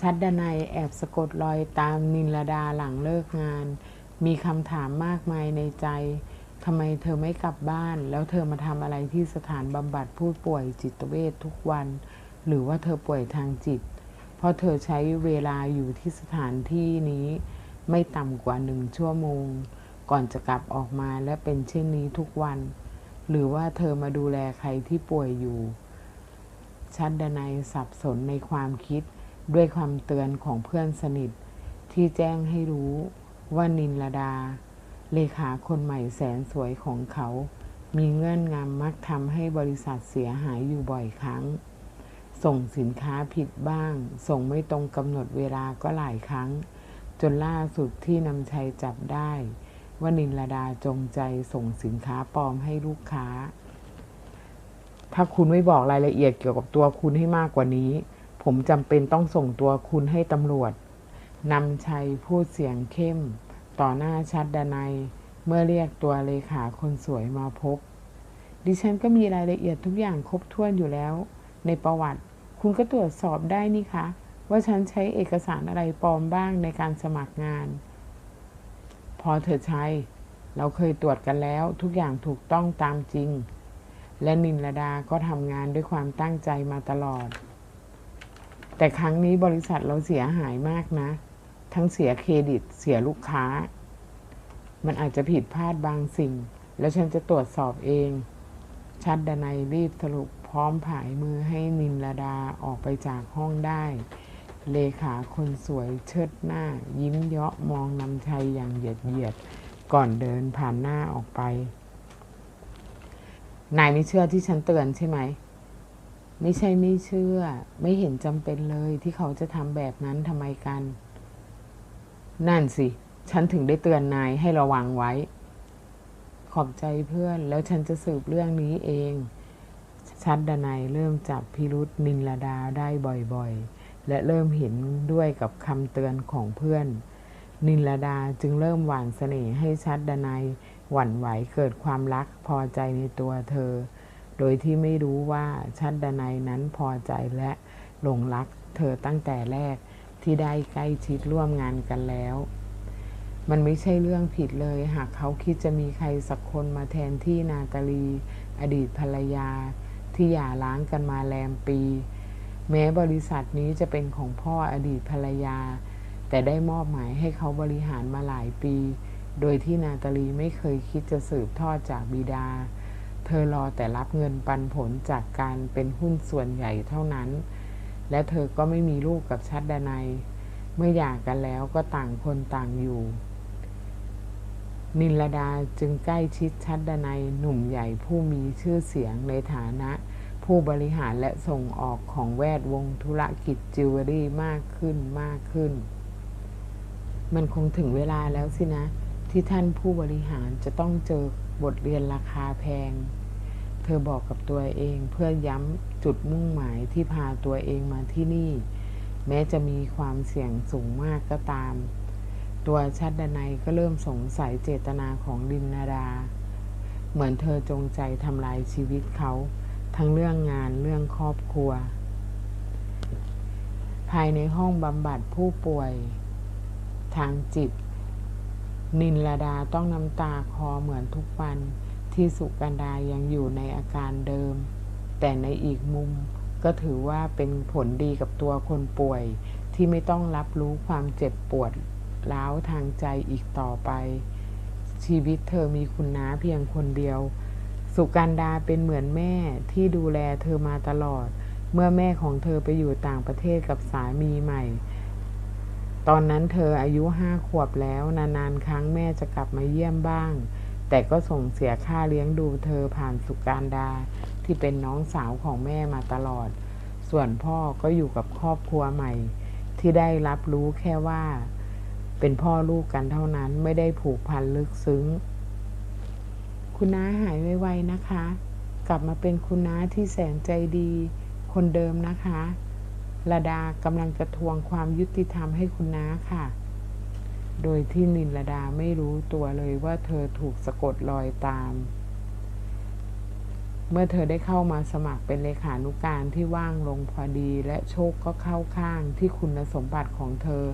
ชัดดนัยแอบสะกดรอยตามนินลดาหลังเลิกงาน มีคำถามมากมายในใจทำไมเธอไม่กลับบ้าน แล้วเธอมาทำอะไรที่สถานบำบัดผู้ป่วยจิตเวชทุกวัน หรือว่าเธอป่วยทางจิต เพราะเธอใช้เวลาอยู่ที่สถานที่นี้ ไม่ต่ำกว่าหนึ่งชั่วโมง ก่อนจะกลับออกมาและเป็นเช่นนี้ทุกวัน หรือว่าเธอมาดูแลใครที่ป่วยอยู่ ชัดดนัยสับสนในความคิด ด้วยความเตือนของเพื่อนสนิท ที่แจ้งให้รู้ว่านินลดา เลขาคนใหม่แสนสวยของเขา มีเงื่อนงำมักทำให้บริษัทเสียหายอยู่บ่อยครั้ง ส่งสินค้าผิดบ้าง ส่งไม่ตรงกำหนดเวลาก็หลายครั้ง จนล่าสุดที่นำชัยจับได้ว่านินลดาจงใจส่งสินค้าปลอมให้ลูกค้า ถ้าคุณไม่บอกรายละเอียดเกี่ยวกับตัวคุณให้มากกว่านี้ ผมจำเป็นต้องส่งตัวคุณให้ตำรวจนำชัยพูดเสียงเข้ม ต่อหน้าชัดดนัย เมื่อเรียกตัวเลขาคนสวยมาพบ ดิฉันก็มีรายละเอียดทุกอย่างครบถ้วนอยู่แล้ว ในประวัติคุณก็ตรวจสอบได้นี่คะ ว่าฉันใช้เอกสารอะไรปลอมบ้างในการสมัครงาน พอเธอใช้เราเคยตรวจกันแล้วทุกอย่างถูกต้องตามจริง และนินลดาก็ทำงานด้วยความตั้งใจมาตลอด แต่ครั้งนี้บริษัทเราเสียหายมากนะ ทั้งเสียเครดิตเสียลูกค้า มันอาจจะผิดพลาดบางสิ่ง แล้วฉันจะตรวจสอบเอง ชัดดนัยรีบสรุปพร้อมผายมือให้นินลดาออกไปจากห้องได้ เลขาคนสวยเชิดหน้า ยิ้มเยาะมองนำชัยอย่างเหยียดเหยียด ก่อนเดินผ่านหน้าออกไป นายไม่เชื่อที่ฉันเตือนใช่ไหม ไม่ใช่ไม่เชื่อ ไม่เห็นจำเป็นเลยที่เขาจะทำแบบนั้นทำไมกัน นั่นสิ ฉันถึงได้เตือนนายให้ระวังไว้ ขอบใจเพื่อนแล้วฉันจะสืบเรื่องนี้เอง ชัดดนัยเริ่มจับพิรุษนินลดาได้บ่อยๆ และเริ่มเห็นด้วยกับคำเตือนของเพื่อน นินลดาจึงเริ่มหวานเสน่ห์ให้ชัดดนัยหวั่นไหวเกิดความรักพอใจในตัวเธอ โดยที่ไม่รู้ว่าชัดดนัยนั้นพอใจและหลงรักเธอตั้งแต่แรกที่ได้ใกล้ชิดร่วมงานกันแล้ว มันไม่ใช่เรื่องผิดเลย หากเขาคิดจะมีใครสักคนมาแทนที่นาตาลี อดีตภรรยา ที่หย่าร้างกันมาแรมปี แม้บริษัทนี้จะเป็นของพ่ออดีตภรรยา แต่ได้มอบหมายให้เขาบริหารมาหลายปี โดยที่นาตาลีไม่เคยคิดจะสืบทอดจากบิดา เธอรอแต่รับเงินปันผลจากการเป็นหุ้นส่วนใหญ่เท่านั้น และเธอก็ไม่มีลูกกับชัดดนัยเมื่อหย่ากันแล้วก็ต่างคนต่างอยู่ นินลดาจึงใกล้ชิดชัดดนัยหนุ่มใหญ่ผู้มีชื่อเสียงในฐานะ ผู้บริหารและส่งออกของแวดวงธุรกิจจิวเวลรี่มากขึ้นมากขึ้น มันคงถึงเวลาแล้วสินะ ที่ท่านผู้บริหารจะต้องเจอบทเรียนราคาแพง เธอบอกกับตัวเองเพื่อย้ำจุดมุ่งหมายที่พาตัวเองมาที่นี่ แม้จะมีความเสี่ยงสูงมากก็ตาม ตัวชัดดนัยก็เริ่มสงสัยเจตนาของดินนาดาเหมือนเธอจงใจทำลายชีวิตเขา ทั้งเรื่องงานเรื่องครอบครัว ภายในห้องบำบัดผู้ป่วย ทางจิต นินลดาต้องน้ำตาคอเหมือนทุกวันที่สุกันดายังอยู่ในอาการเดิม แต่ในอีกมุมก็ถือว่าเป็นผลดีกับตัวคนป่วย ที่ไม่ต้องรับรู้ความเจ็บปวดร้าวทางใจอีกต่อไป ชีวิตเธอมีคุณน้าเพียงคนเดียว สุกันดาเป็นเหมือนแม่ที่ดูแลเธอมาตลอด เมื่อแม่ของเธอไปอยู่ต่างประเทศกับสามีใหม่ ตอนนั้นเธออายุห้าขวบแล้วนานๆครั้งแม่จะกลับมาเยี่ยมบ้าง แต่ก็ส่งเสียค่าเลี้ยงดูเธอผ่านสุการดา ที่เป็นน้องสาวของแม่มาตลอด ส่วนพ่อก็อยู่กับครอบครัวใหม่ ที่ได้รับรู้แค่ว่า เป็นพ่อลูกกันเท่านั้นไม่ได้ผูกพันลึกซึ้ง คุณน้าหายไวๆนะคะ กลับมาเป็นคุณน้าที่แสนใจดี คนเดิมนะคะ ระดากำลังจะทวงความยุติธรรมให้คุณน้าค่ะ โดยที่นินระดาไม่รู้ตัวเลยว่าเธอถูกสะกดรอยตาม เมื่อเธอได้เข้ามาสมัครเป็นเลขานุการที่ว่างลงพอดีและโชคก็เข้าข้างที่คุณสมบัติของเธอ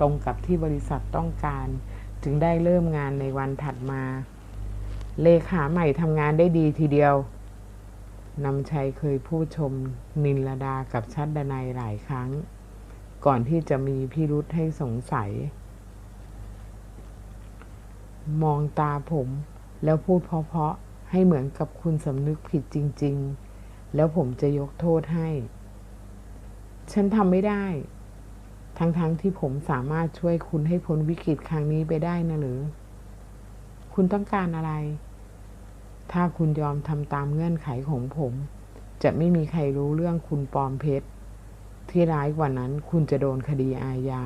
ตรงกับที่บริษัทต้องการ จึงได้เริ่มงานในวันถัดมา เลขาใหม่ทำงานได้ดีทีเดียว นำชัยเคยพูดชมนินลดากับชัดดนัยหลายครั้ง ก่อนที่จะมีพิรุษให้สงสัย มองตาผมแล้วพูดเพาะๆให้เหมือนกับคุณสำนึกผิดจริง ๆ แล้วผมจะยกโทษให้ ฉันทำไม่ได้ ทั้งๆทที่ผมสามารถช่วยคุณให้พ้นวิกฤตครั้งนี้ไปได้นะหรือ คุณต้องการอะไร ถ้าคุณยอมทำตามเงื่อนไขของผม จะไม่มีใครรู้เรื่องคุณปลอมเพชร ที่ร้ายกว่านั้นคุณจะโดนคดีอาญา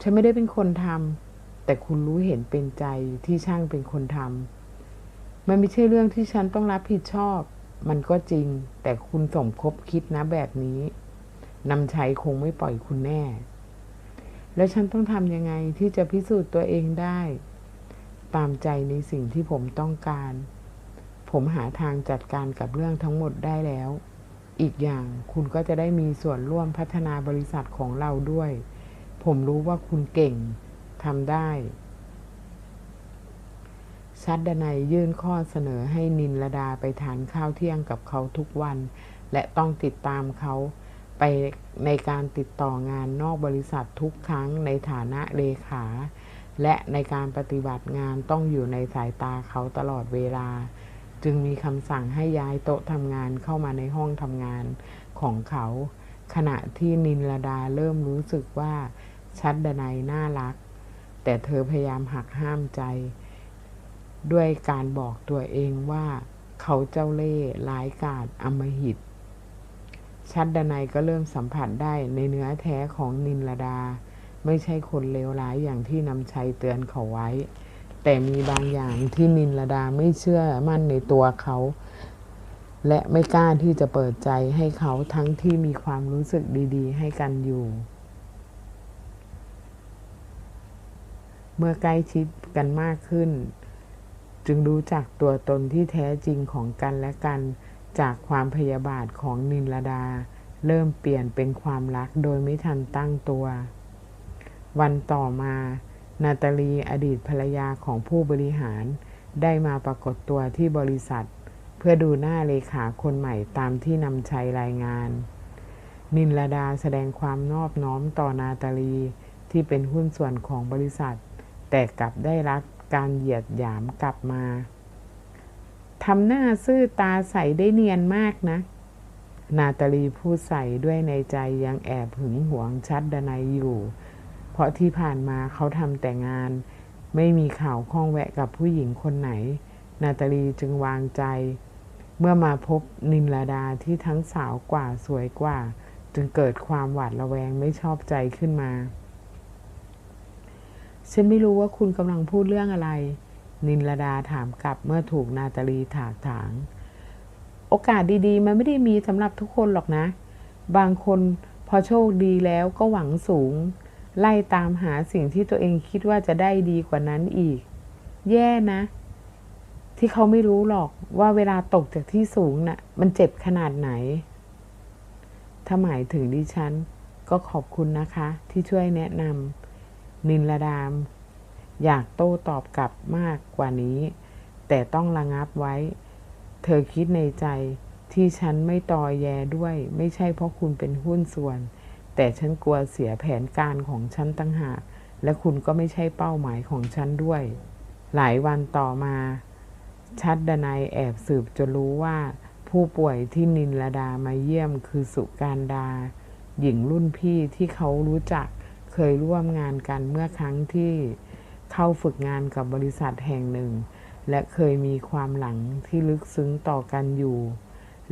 ฉันไม่ได้เป็นคนทำแต่คุณรู้เห็นเป็นใจที่ช่างเป็นคนทำมันไม่ใช่เรื่องที่ฉันต้องรับผิดชอบ มันก็จริง แต่คุณสมคบคิดนะแบบนี้นำชัยคงไม่ปล่อยคุณแน่ แล้วฉันต้องทำยังไงที่จะพิสูจน์ตัวเองได้ ตามใจในสิ่งที่ผมต้องการ ผมหาทางจัดการกับเรื่องทั้งหมดได้แล้ว อีกอย่างคุณก็จะได้มีส่วนร่วมพัฒนาบริษัทของเราด้วย ผมรู้ว่าคุณเก่งทำได้ ชัดดนัยยื่นข้อเสนอให้นินลดาไปทานข้าวเที่ยงกับเขาทุกวัน และต้องติดตามเขาไปในการติดต่องานนอกบริษัททุกครั้งในฐานะเลขา และในการปฏิบัติงานต้องอยู่ในสายตาเขาตลอดเวลา จึงมีคำสั่งให้ย้ายโต๊ะทำงานเข้ามาในห้องทำงานของเขา ขณะที่นินลดาเริ่มรู้สึกว่าชัดดนัยน่ารัก แต่เธอพยายามหักห้ามใจ ด้วยการบอกตัวเองว่าเขาเจ้าเล่ห์ร้ายกาจอมหิตชัดดนัยก็เริ่มสัมผัสได้ในเนื้อแท้ของนินลดา ไม่ใช่คนเลวร้ายอย่างที่นำชัยเตือนเขาไว้ แต่มีบางอย่างที่นินลดาไม่เชื่อมั่นในตัวเขา และไม่กล้าที่จะเปิดใจให้เขาทั้งที่มีความรู้สึกดีๆ ให้กันอยู่ เมื่อใกล้ชิดกันมากขึ้น จึงรู้จักตัวตนที่แท้จริงของกันและกันจากความพยาบาทของนินลดา เริ่มเปลี่ยนเป็นความรักโดยไม่ทันตั้งตัว วันต่อมา นาตาลีอดีตภรรยาของผู้บริหาร ได้มาปรากฏตัวที่บริษัท เพื่อดูหน้าเลขาคนใหม่ตามที่นำชัยรายงาน นินลดาแสดงความนอบน้อมต่อนาตาลีที่เป็นหุ้นส่วนของบริษัท แต่กลับได้รับการเหยียดหยามกลับมาทำหน้าซื่อตาใสได้เนียนมากนะ นาตาลีพูดใส่ด้วยในใจยังแอบหึงหวงชัดดนัยอยู่ เพราะที่ผ่านมาเขาทำแต่งาน ไม่มีข่าวข้องแวะกับผู้หญิงคนไหน นาตาลีจึงวางใจ เมื่อมาพบนินลาดาที่ทั้งสาวกว่าสวยกว่า จึงเกิดความหวาดระแวงไม่ชอบใจขึ้นมา ฉันไม่รู้ว่าคุณกำลังพูดเรื่องอะไร นินลดาถามกลับเมื่อถูกนาตาลีถากถาง โอกาสดีๆ มันไม่ได้มีสำหรับทุกคนหรอกนะ บางคนพอโชคดีแล้วก็หวังสูง ไล่ตามหาสิ่งที่ตัวเองคิดว่าจะได้ดีกว่านั้นอีก แย่นะ ที่เขาไม่รู้หรอกว่าเวลาตกจากที่สูงน่ะ มันเจ็บขนาดไหน ถ้าหมายถึงดิฉัน ก็ขอบคุณนะคะ ที่ช่วยแนะนำนินลดาม อยากโต้ตอบกลับมากกว่านี้ แต่ต้องระงับไว้ เธอคิดในใจที่ฉันไม่ตอแยด้วย ไม่ใช่เพราะคุณเป็นหุ้นส่วน แต่ฉันกลัวเสียแผนการของฉันตั้งหาก และคุณก็ไม่ใช่เป้าหมายของฉันด้วย หลายวันต่อมา ชัดดนัยแอบสืบจนรู้ว่า ผู้ป่วยที่นินลดามาเยี่ยมคือสุการดา หญิงรุ่นพี่ที่เขารู้จักเคยร่วมงานกันเมื่อครั้งที่เข้าฝึกงานกับบริษัทแห่งหนึ่ง และเคยมีความหลังที่ลึกซึ้งต่อกันอยู่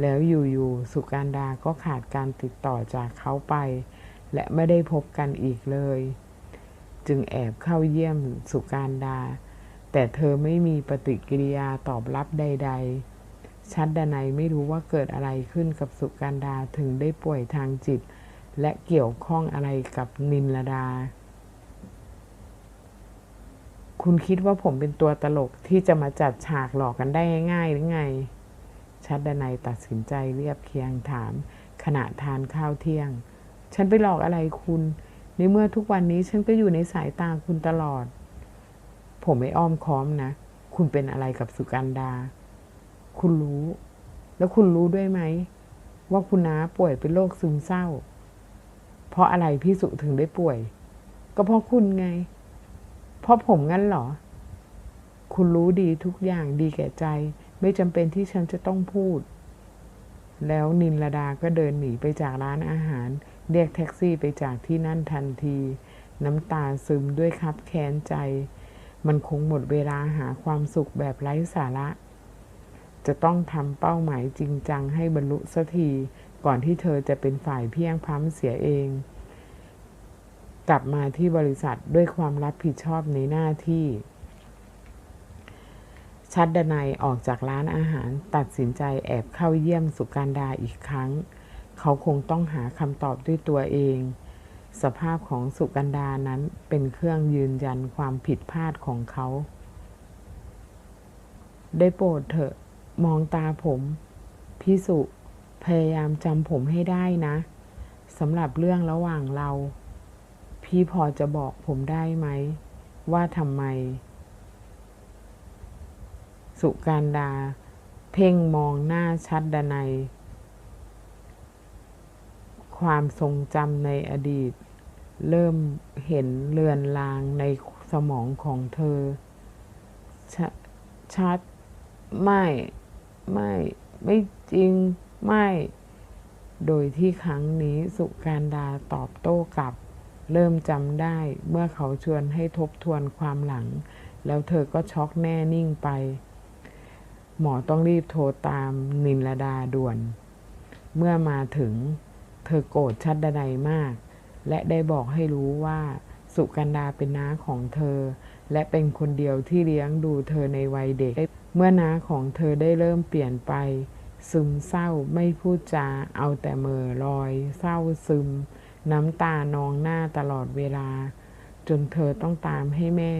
แล้วอยู่ๆสุการดาก็ขาดการติดต่อจากเขาไป และไม่ได้พบกันอีกเลย จึงแอบเข้าเยี่ยมสุการดา แต่เธอไม่มีปฏิกิริยาตอบรับใด ๆ ชัดดนัยไม่รู้ว่าเกิดอะไรขึ้นกับสุการดาถึงได้ป่วยทางจิต และเกี่ยวข้องอะไรกับนินลดา คุณคิดว่าผมเป็นตัวตลกที่จะมาจัดฉากหลอกกันได้ง่ายๆหรือไง ชัดดนัยตัดสินใจเรียบเคียงถาม ขณะทานข้าวเที่ยง ฉันไปหลอกอะไรคุณในเมื่อทุกวันนี้ฉันก็อยู่ในสายตาคุณตลอด ผมไม่อ้อมค้อมนะ คุณเป็นอะไรกับสุกันดา คุณรู้ แล้วคุณรู้ด้วยไหม ว่าคุณน้าป่วยเป็นโรคซึมเศร้า เพราะอะไรพี่สุถึงได้ป่วย ก็เพราะคุณไง เพราะผมงั้นเหรอ คุณรู้ดีทุกอย่างดีแก่ใจ ไม่จำเป็นที่ฉันจะต้องพูด แล้วนินลดาก็เดินหนีไปจากร้านอาหาร เรียกแท็กซี่ไปจากที่นั่นทันที น้ำตาซึมด้วยครับแค้นใจ มันคงหมดเวลาหาความสุขแบบไร้สาระ จะต้องทำเป้าหมายจริงจังให้บรรลุสักที ก่อนที่เธอจะเป็นฝ่ายเพียงพล้ำเสียเองกลับมาที่บริษัทด้วยความรับผิดชอบในหน้าที่ ชัดดนัยออกจากร้านอาหารตัดสินใจแอบเข้าเยี่ยมสุการดาอีกครั้ง เขาคงต้องหาคำตอบด้วยตัวเอง สภาพของสุกันดานั้นเป็นเครื่องยืนยันความผิดพลาดของเขา ได้โปรดเถอะมองตาผมพี่สุพยายามจำผมให้ได้นะสำหรับเรื่องระหว่างเรา พี่พอจะบอกผมได้ไหม ว่าทำไม สุการดา เพ่งมองหน้าชัดดนัย ความทรงจำในอดีต เริ่มเห็นเลือนลางในสมองของเธอชชัด ไม่ ไม่ ไม่จริง ไม่ โดยที่ครั้งนี้สุการดาตอบโต้กลับ เริ่มจำได้เมื่อเขาชวนให้ทบทวนความหลัง แล้วเธอก็ช็อกแน่นิ่งไป หมอต้องรีบโทรตามนินลดาด่วน เมื่อมาถึงเธอโกรธชัดดนัยมาก และได้บอกให้รู้ว่า สุกันดาเป็นน้าของเธอ และเป็นคนเดียวที่เลี้ยงดูเธอในวัยเด็ก เมื่อน้าของเธอได้เริ่มเปลี่ยนไป ซึมเศร้าไม่พูดจาเอาแต่เมอลอย เศร้าซึม น้ำตานองหน้าตลอดเวลา จนเธอต้องตามให้แม่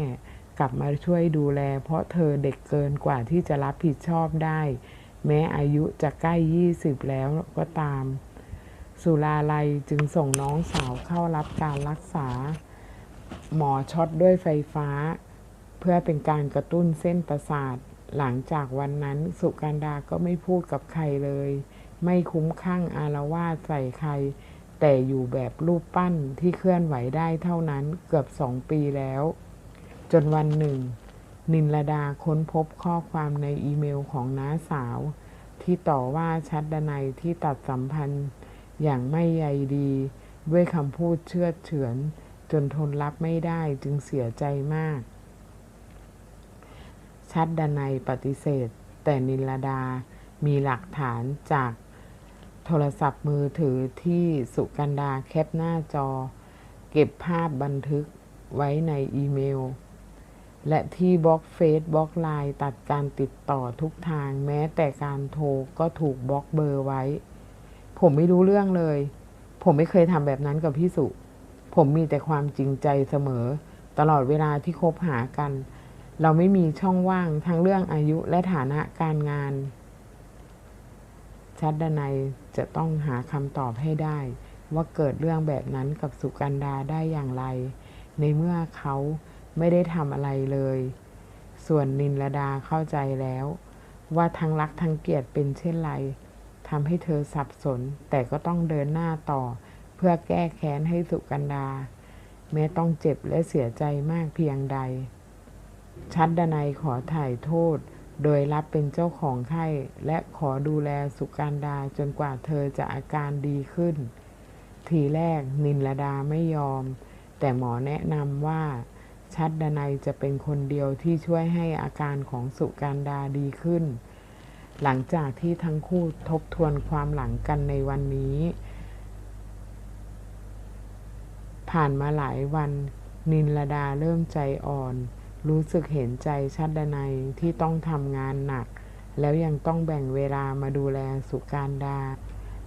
กลับมาช่วยดูแล เพราะเธอเด็กเกินกว่าที่จะรับผิดชอบได้ แม้อายุจะใกล้ยี่สิบแล้วก็ตาม สุลาลัยจึงส่งน้องสาวเข้ารับการรักษา หมอช็อตด้วยไฟฟ้า เพื่อเป็นการกระตุ้นเส้นประสาท หลังจากวันนั้นสุการดาก็ไม่พูดกับใครเลย ไม่คุ้มข้างอารวาสใส่ใครแต่อยู่แบบรูปปั้นที่เคลื่อนไหวได้เท่านั้นเกือบสองปีแล้ว จนวันหนึ่ง นินลดาค้นพบข้อความในอีเมลของน้าสาว ที่ต่อว่าชัดดนัยที่ตัดสัมพันธ์อย่างไม่ใยดี ด้วยคำพูดเชื่อเฉือน จนทนรับไม่ได้จึงเสียใจมาก ชัดดนัยปฏิเสธ แต่นินลดามีหลักฐานจากโทรศัพท์มือถือที่สุกันดาแคปหน้าจอ เก็บภาพบันทึกไว้ในอีเมล และที่บล็อกเฟซบล็อกไลน์ตัดการติดต่อทุกทาง แม้แต่การโทรก็ถูกบล็อกเบอร์ไว้ ผมไม่รู้เรื่องเลย ผมไม่เคยทำแบบนั้นกับพี่สุ ผมมีแต่ความจริงใจเสมอ ตลอดเวลาที่คบหากัน เราไม่มีช่องว่างทั้งเรื่องอายุและฐานะการงาน ชัดดนัยจะต้องหาคำตอบให้ได้ ว่าเกิดเรื่องแบบนั้นกับสุกันดาได้อย่างไร ในเมื่อเขา ไม่ได้ทำอะไรเลย ส่วนนินลดาเข้าใจแล้ว ว่าทั้งรักทั้งเกลียดเป็นเช่นไรทำให้เธอสับสน แต่ก็ต้องเดินหน้าต่อ เพื่อแก้แค้นให้สุกันดา แม้ต้องเจ็บและเสียใจมากเพียงใด ชัดดนัยขอถ่ายโทษ โดยรับเป็นเจ้าของไข้และขอดูแลสุการดาจนกว่าเธอจะอาการดีขึ้น ทีแรกนินลดาไม่ยอม แต่หมอแนะนำว่า ชัดดนัยจะเป็นคนเดียวที่ช่วยให้อาการของสุการดาดีขึ้น หลังจากที่ทั้งคู่ทบทวนความหลังกันในวันนี้ ผ่านมาหลายวัน นินลดาเริ่มใจอ่อน รู้สึกเห็นใจชัดดนัยที่ต้องทำงานหนัก แล้วยังต้องแบ่งเวลามาดูแลสุการดา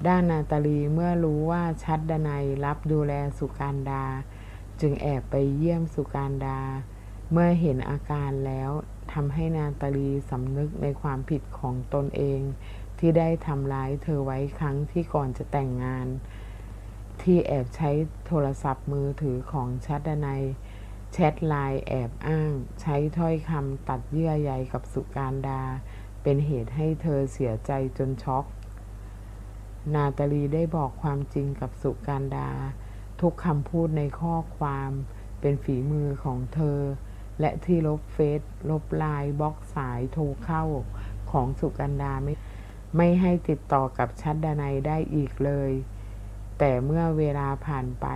ด้านนาตาลีเมื่อรู้ว่าชัดดนัยรับดูแลสุการดา จึงแอบไปเยี่ยมสุการดา เมื่อเห็นอาการแล้วทำให้นาตาลีสำนึกในความผิดของตนเอง ที่ได้ทำร้ายเธอไว้ครั้งที่ก่อนจะแต่งงาน ที่แอบใช้โทรศัพท์มือถือของชัดนัยแชทไลน์แอบอ้าง ใช้ถ้อยคำตัดเยื่อใยกับสุการดา เป็นเหตุให้เธอเสียใจจนช็อก นาตาลีได้บอกความจริงกับสุการดา ทุกคำพูดในข้อความเป็นฝีมือของเธอ และที่ลบเฟซลบไลน์บล็อกสายโทรเข้าของสุกันดาไม่ไม่ให้ติดต่อกับชัดดานัยได้อีกเลย แต่เมื่อเวลาผ่านไป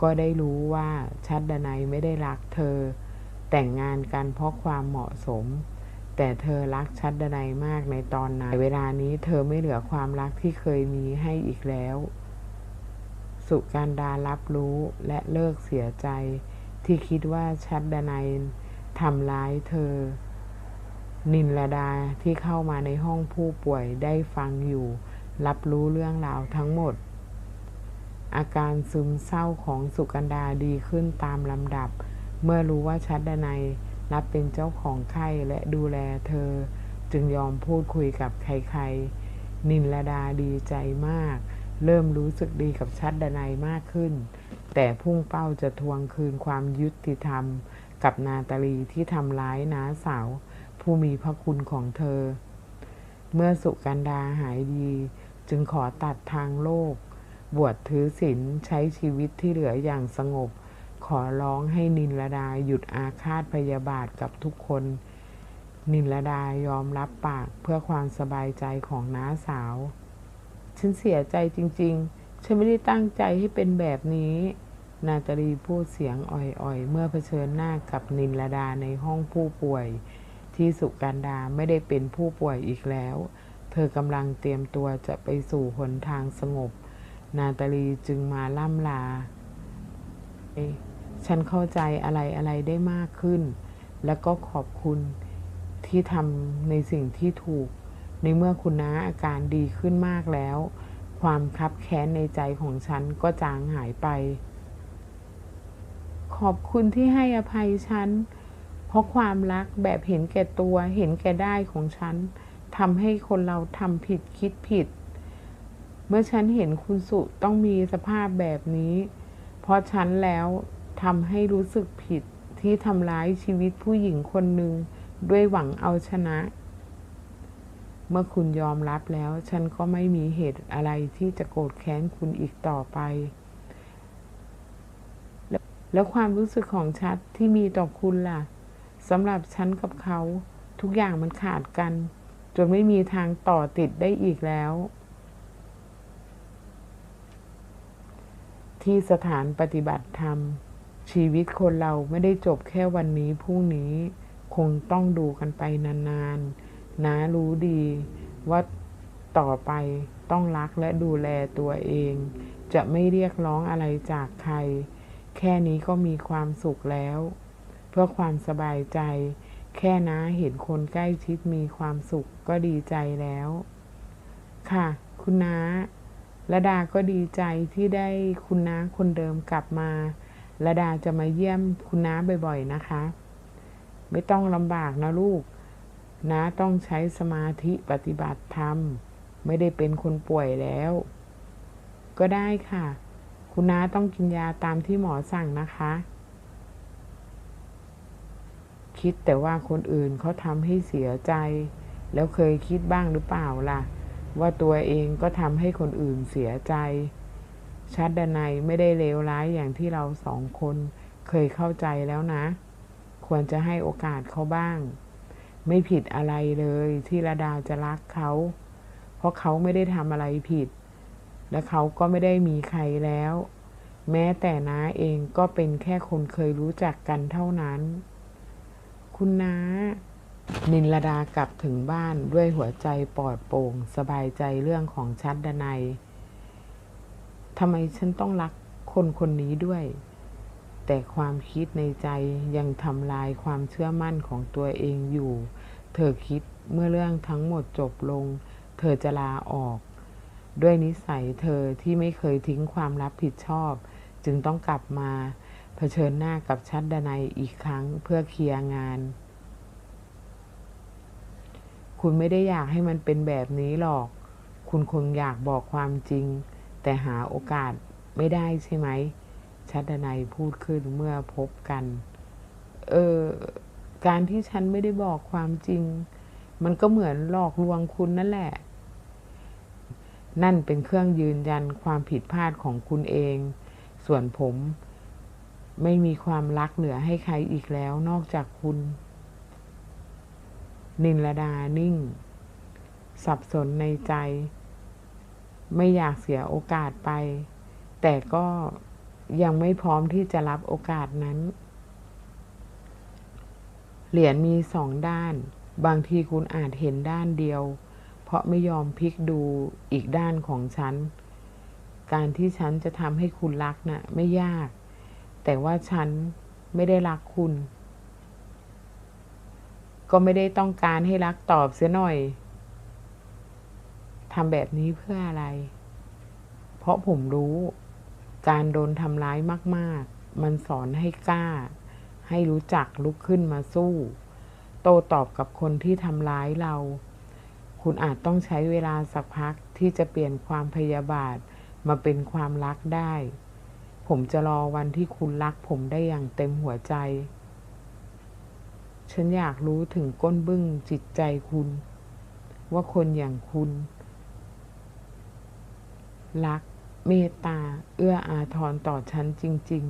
ก็ได้รู้ว่าชัดดานัยไม่ได้รักเธอ แต่งงานกันเพราะความเหมาะสม แต่เธอรักชัดดานัยมากในตอนนั้นเวลานี้เธอไม่เหลือความรักที่เคยมีให้อีกแล้ว สุการดารับรู้และเลิกเสียใจ ที่คิดว่าชัดดนัยทำร้ายเธอ นินลดาที่เข้ามาในห้องผู้ป่วยได้ฟังอยู่ รับรู้เรื่องราวทั้งหมด อาการซึมเศร้าของสุกันดาดีขึ้นตามลำดับ เมื่อรู้ว่าชัดดนัยรับเป็นเจ้าของไข้และดูแลเธอ จึงยอมพูดคุยกับใครๆ นินลดาดีใจมาก เริ่มรู้สึกดีกับชัดดนัยมากขึ้น แต่พุ่งเป้าจะทวงคืนความยุติธรรม กับนาตาลีที่ทำร้ายน้าสาว ผู้มีพระคุณของเธอ เมื่อสุกันดาหายดี จึงขอตัดทางโลก บวชถือศีลใช้ชีวิตที่เหลืออย่างสงบ ขอร้องให้นินลดาหยุดอาฆาตพยาบาทกับทุกคน นินลดายอมรับปากเพื่อความสบายใจของน้าสาว ฉันเสียใจจริง ๆ ฉันไม่ได้ตั้งใจให้เป็นแบบนี้ นาตาลีพูดเสียงอ่อยๆ เมื่อเผชิญหน้ากับนินลดาในห้องผู้ป่วย ที่สุการดาไม่ได้เป็นผู้ป่วยอีกแล้ว เธอกำลังเตรียมตัวจะไปสู่หนทางสงบ นาตาลีจึงมาล่ำลา ฉันเข้าใจอะไรอะไรได้มากขึ้น แล้วก็ขอบคุณที่ทำในสิ่งที่ถูก ในเมื่อคุณน้าอาการดีขึ้นมากแล้ว ความคับแค้นในใจของฉันก็จางหายไป ขอบคุณที่ให้อภัยฉัน เพราะความรักแบบเห็นแก่ตัวเห็นแก่ได้ของฉันทำให้คนเราทำผิดคิดผิด เมื่อฉันเห็นคุณสุต้องมีสภาพแบบนี้ เพราะฉันแล้วทำให้รู้สึกผิดที่ทำร้ายชีวิตผู้หญิงคนหนึ่งด้วยหวังเอาชนะ เมื่อคุณยอมรับแล้ว ฉันก็ไม่มีเหตุอะไรที่จะโกรธแค้นคุณอีกต่อไป แล้วความรู้สึกของชัดที่มีต่อคุณล่ะสำหรับฉันกับเขา ทุกอย่างมันขาดกัน จนไม่มีทางต่อติดได้อีกแล้ว ที่สถานปฏิบัติธรรม ชีวิตคนเราไม่ได้จบแค่วันนี้พรุ่งนี้คงต้องดูกันไปนานๆ น้ารู้ดีว่าต่อไปต้องรักและดูแลตัวเอง จะไม่เรียกร้องอะไรจากใคร แค่นี้ก็มีความสุขแล้ว เพื่อความสบายใจ แค่น้าเห็นคนใกล้ชิดมีความสุขก็ดีใจแล้ว ค่ะ คุณน้าละดาก็ดีใจที่ได้คุณน้าคนเดิมกลับมาละดาจะมาเยี่ยมคุณน้าบ่อยๆนะคะ ไม่ต้องลำบากนะลูก น้าต้องใช้สมาธิปฏิบัติธรรม ไม่ได้เป็นคนป่วยแล้ว ก็ได้ค่ะ คุณน้าต้องกินยาตามที่หมอสั่งนะคะ คิดแต่ว่าคนอื่นเขาทำให้เสียใจ แล้วเคยคิดบ้างหรือเปล่าล่ะ ว่าตัวเองก็ทำให้คนอื่นเสียใจ ชัดดนัยไม่ได้เลวร้ายอย่างที่เราสองคนเคยเข้าใจแล้วนะ ควรจะให้โอกาสเขาบ้าง ไม่ผิดอะไรเลยที่ระดาจะรักเขา เพราะเขาไม่ได้ทำอะไรผิด และเขาก็ไม่ได้มีใครแล้ว แม้แต่น้าเองก็เป็นแค่คนเคยรู้จักกันเท่านั้น คุณน้า นินลดากลับถึงบ้านด้วยหัวใจปลอดโปร่ง สบายใจเรื่องของชัดดนัยทำไมฉันต้องรักคนคนนี้ด้วย แต่ความคิดในใจยังทำลายความเชื่อมั่นของตัวเองอยู่ เธอคิดเมื่อเรื่องทั้งหมดจบลง เธอจะลาออก ด้วยนิสัยเธอที่ไม่เคยทิ้งความรับผิดชอบ จึงต้องกลับมาเผชิญหน้ากับชัดดนัยอีกครั้งเพื่อเคลียร์งาน คุณไม่ได้อยากให้มันเป็นแบบนี้หรอก คุณคงอยากบอกความจริง แต่หาโอกาสไม่ได้ใช่ไหม ชัดนัยพูดขึ้นเมื่อพบกัน เออการที่ฉันไม่ได้บอกความจริง มันก็เหมือนหลอกลวงคุณนั่นแหละ นั่นเป็นเครื่องยืนยันความผิดพลาดของคุณเอง ส่วนผมไม่มีความรักเหลือให้ใครอีกแล้วนอกจากคุณ นินลดานิ่ง สับสนในใจ ไม่อยากเสียโอกาสไป แต่ก็ ยังไม่พร้อมที่จะรับโอกาสนั้น เหรียญมีสองด้าน บางทีคุณอาจเห็นด้านเดียว เพราะไม่ยอมพลิกดูอีกด้านของฉัน การที่ฉันจะทำให้คุณรักน่ะไม่ยาก แต่ว่าฉันไม่ได้รักคุณ ก็ไม่ได้ต้องการให้รักตอบเสียหน่อยทำแบบนี้เพื่ออะไร เพราะผมรู้ การโดนทำร้ายมาก ๆ มันสอนให้กล้า ให้รู้จักลุกขึ้นมาสู้ โตตอบกับคนที่ทำร้ายเรา คุณอาจต้องใช้เวลาสักพักที่จะเปลี่ยนความพยาบาทมาเป็นความรักได้ ผมจะรอวันที่คุณรักผมได้อย่างเต็มหัวใจ ฉันอยากรู้ถึงก้นบึ้งจิตใจคุณ ว่าคนอย่างคุณ รัก เมตตาเอื้ออาทรต่อฉันจริง ๆ